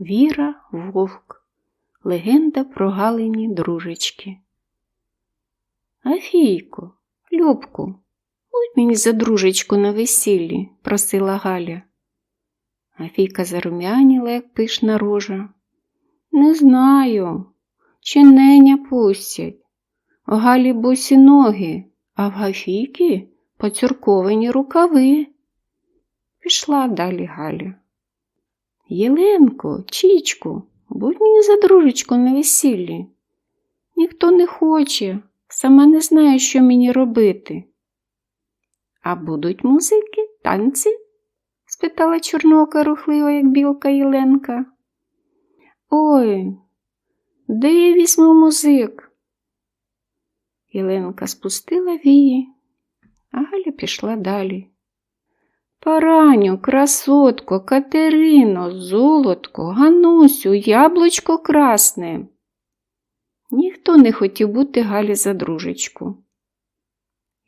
Віра Вовк. Легенда про Галині дружечки. Афійко, Любку, будь мені за дружечку на весіллі, просила Галя. Афійка зарум'яніла, як пишна рожа. Не знаю, чи неня пустять. У Галі босі ноги, а в Гафійки поцюрковані рукави. Пішла далі Галя. Єленко, Чічку, будь мені за дружечку на весіллі. Ніхто не хоче, сама не знаю, що мені робити. А будуть музики, танці? спитала чорнока рухливо, як білка Єленка. Ой, де я візьму музик? Єленка спустила вії, а Галя пішла далі. Параню, красотко, Катерино, золотко, Ганусю, яблучко красне. Ніхто не хотів бути Галі за дружечку.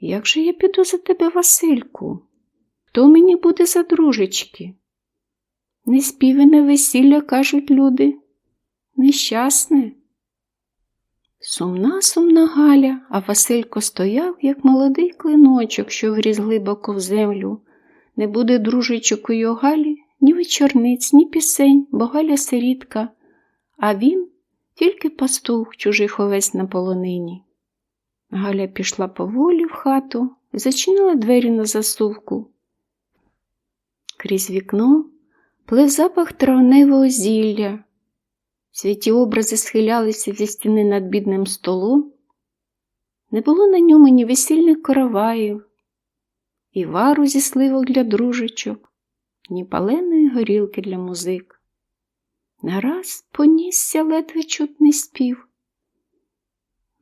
Як же я піду за тебе, Васильку? Хто мені буде за дружечки? Неспіване весілля, кажуть люди. Нещасне. Сумна, сумна Галя, а Василько стояв, як молодий клиночок, що вріз глибоко в землю. Не буде дружечок у його Галі, ні вечорниць, ні пісень, бо Галя сирітка, а він тільки пастух чужих овець на полонині. Галя пішла поволі в хату і зачинила двері на засувку. Крізь вікно плив запах травневого зілля. Святі образи схилялися зі стіни над бідним столом. Не було на ньому ні весільних караваїв, і вару зі сливок для дружечок, ні паленої горілки для музик. Нараз понісся ледве чутний спів.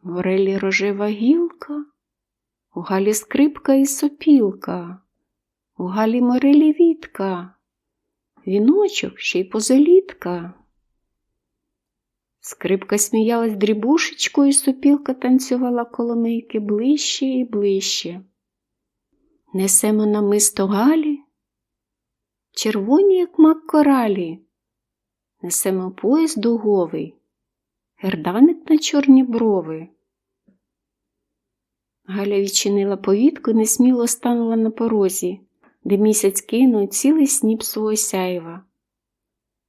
В орелі рожева гілка, у галі скрипка і сопілка, у галі морелі вітка, віночок ще й позолітка. Скрипка сміялась дрібушечкою, сопілка танцювала коломийки ближче і ближче. Несемо намисто Галі, червоні, як мак коралі, несемо пояс дуговий, герданик на чорні брови. Галя відчинила повітку несміло станула на порозі, де місяць кинув цілий сніп свого сяєва.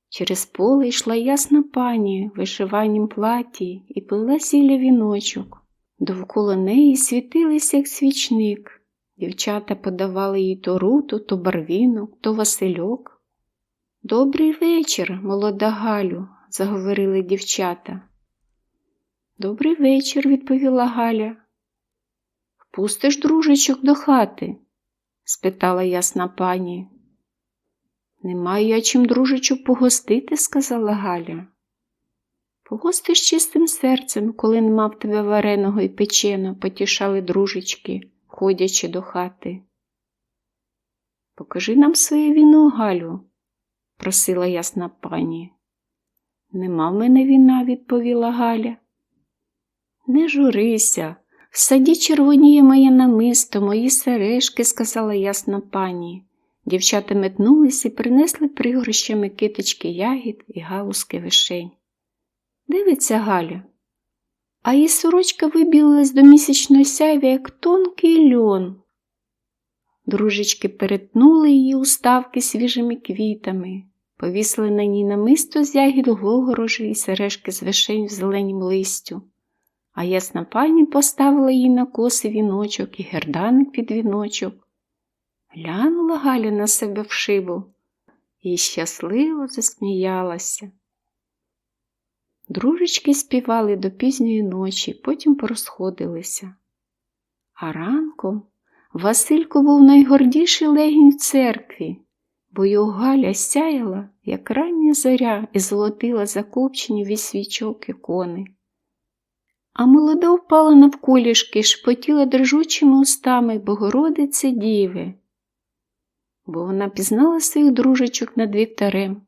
Через поле йшла ясна пані в вишиванім платі і пила сілля віночок. Довкола неї світилися, як свічник. Дівчата подавали їй то руту, то барвінок, то васильок. Добрий вечір, молода Галю, заговорили дівчата. Добрий вечір, відповіла Галя. Пустиш дружечок до хати? спитала ясна пані. Не маю я чим дружичу погостити, сказала Галя. Погостиш чистим серцем, коли нема в тебе вареного і печеного, потішали дружечки, ходячи до хати. Покажи нам своє віно, Галю, просила ясна пані. Нема в мене віна, відповіла Галя. Не журися, в саді червоніє моє намисто, мої сережки, сказала ясна пані. Дівчата метнулись і принесли пригорщами киточки ягід і галузки вишень. Дивиться Галя, а її сорочка вибілилась до місячної сяйви, як тонкий льон. Дружечки перетнули її уставки свіжими квітами, повісили на ній намисто з ягід гогорожі і сережки з вишень в зеленім листю, а ясна пані поставила їй на коси віночок і герданик під віночок. Глянула Галя на себе в шибу і щасливо засміялася. Дружечки співали до пізньої ночі, потім порозходилися. А ранком Василько був найгордіший легінь в церкві, бо його Галя сяяла, як рання зоря, і золотила закопчені від свічок ікони. А молода впала навколішки, шпотіла дрижучими устами Богородице Діви бо вона пізнала своїх дружечок над вівтарем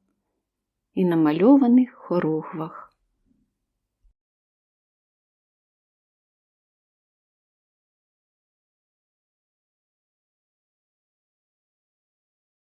і намальованих хорогвах.